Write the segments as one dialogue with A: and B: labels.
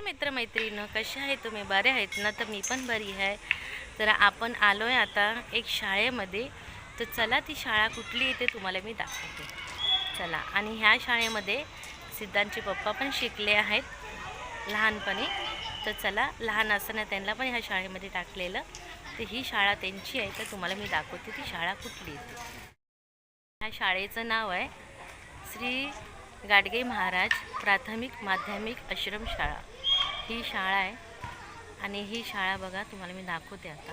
A: मित्रमैत्रिणं कसे आहे तुम्ही? बरे आहेत ना? तर मी पण बरी आहे. तर आपण आलो आहे आता एक शाळेमध्ये. तर चला ती शाळा कुठली आहे ते तुम्हाला मी दाखवते. चला. आणि ह्या शाळेमध्ये सिद्धांचे पप्पा पण शिकले आहेत लहानपणी. तर चला लहान असताना त्यांना पण ह्या शाळेमध्ये टाकलेलं. तर ही शाळा त्यांची आहे तर तुम्हाला मी दाखवते ती शाळा कुठली आहे ह्या शाळेचं नाव आहे श्री गाडगे महाराज प्राथमिक माध्यमिक आश्रम शाळा. ही शाळा आहे आणि ही शाळा बघा तुम्हाला मी दाखवते आता.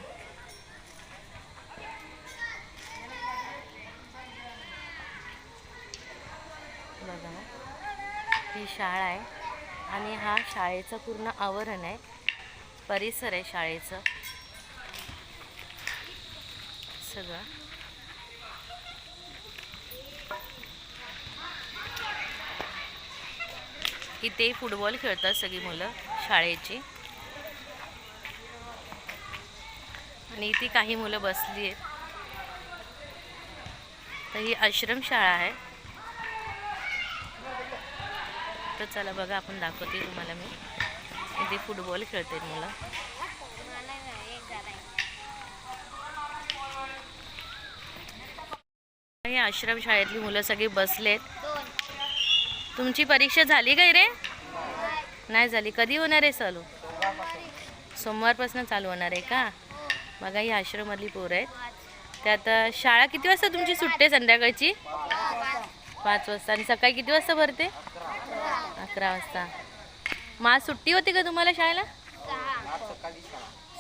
A: बघा ही शाळा आहे आणि हा शाळेचं पूर्ण आवरण आहे. परिसर आहे शाळेचं. सगळं. इथे फुटबॉल खेळतात सगळी मुलं शाळेची. आणि इथे काही मुलं बसली आहेत. तर ही आश्रम शाळा आहे. तर चला बघा आपण दाखवते तुम्हाला मी. इथे फुटबॉल खेळते मुलं. ही आश्रम शाळेतली मुलं सगळी बसलेत. तुमची परीक्षा झाली काय रे? नाही झाली. कधी होणार आहे चालू सोमवारपासून चालू होणार आहे का? बघा ही आश्रममधली पोरं आहेत. त्यात शाळा किती वाजता तुमची सुटते संध्याकाळची? पाच वाजता. आणि सकाळी किती वाजता भरते? अकरा वाजता. मग आज सुट्टी होती का तुम्हाला शाळेला?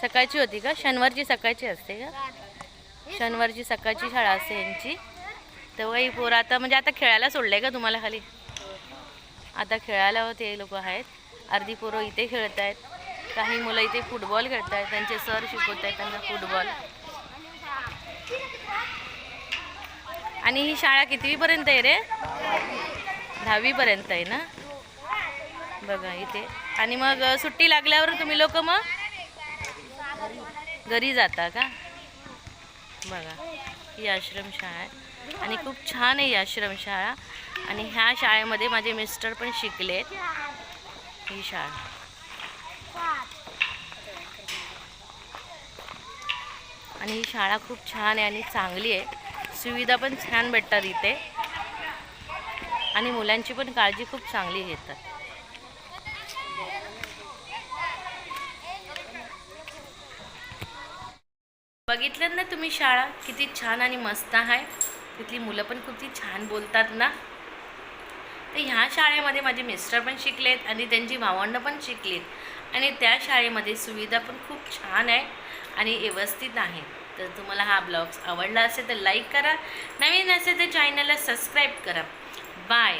A: सकाळची होती का? शनिवारची सकाळची असते का? शनिवारची सकाळची शाळा असते यांची. तेव्हा ही पोरं आता म्हणजे आता खेळायला सोडलंय का तुम्हाला खाली? आता खेळायला होते लोक आहेत. अर्धी पोरं इथे खेळत आहेत काही मुलं इथे फुटबॉल खेळत आहेत त्यांचे सर शिकवत आहेत त्यांना फुटबॉल आणि ही शाळा कितवीपर्यंत आहे रे? दहावीपर्यंत आहे ना? बघा इथे. आणि मग सुट्टी लागल्यावर तुम्ही लोक मग? घरी जाता का? बघा ही आश्रमशाळा आहे. आणि खूप छान आहे ही आश्रमशाळा आणि ह्या शाळेमध्ये माझे मिस्टर पण शिकलेत ही शाळा. आणि ही शाळा खूप छान आहे आणि चांगली आहे. सुविधा पण छान भेटतात इथे. आणि मुलांची पण काळजी खूप चांगली घेतात. बघितलं ना तुम्ही शाळा? किती छान आणि मस्त आहे. तिथली मुलं पण खूप ती छान बोलतात ना. तर ह्या शाळेमध्ये माझे मिस्टर पण शिकलेत आणि त्यांची भावंडं पण शिकलीत. आणि त्या शाळेमध्ये सुविधा पण खूप छान आहे आणि व्यवस्थित आहे. तर तुम्हाला हा ब्लॉग्स आवडला असेल तर लाईक करा. नवीन असेल तर चॅनलला सबस्क्राईब करा. बाय.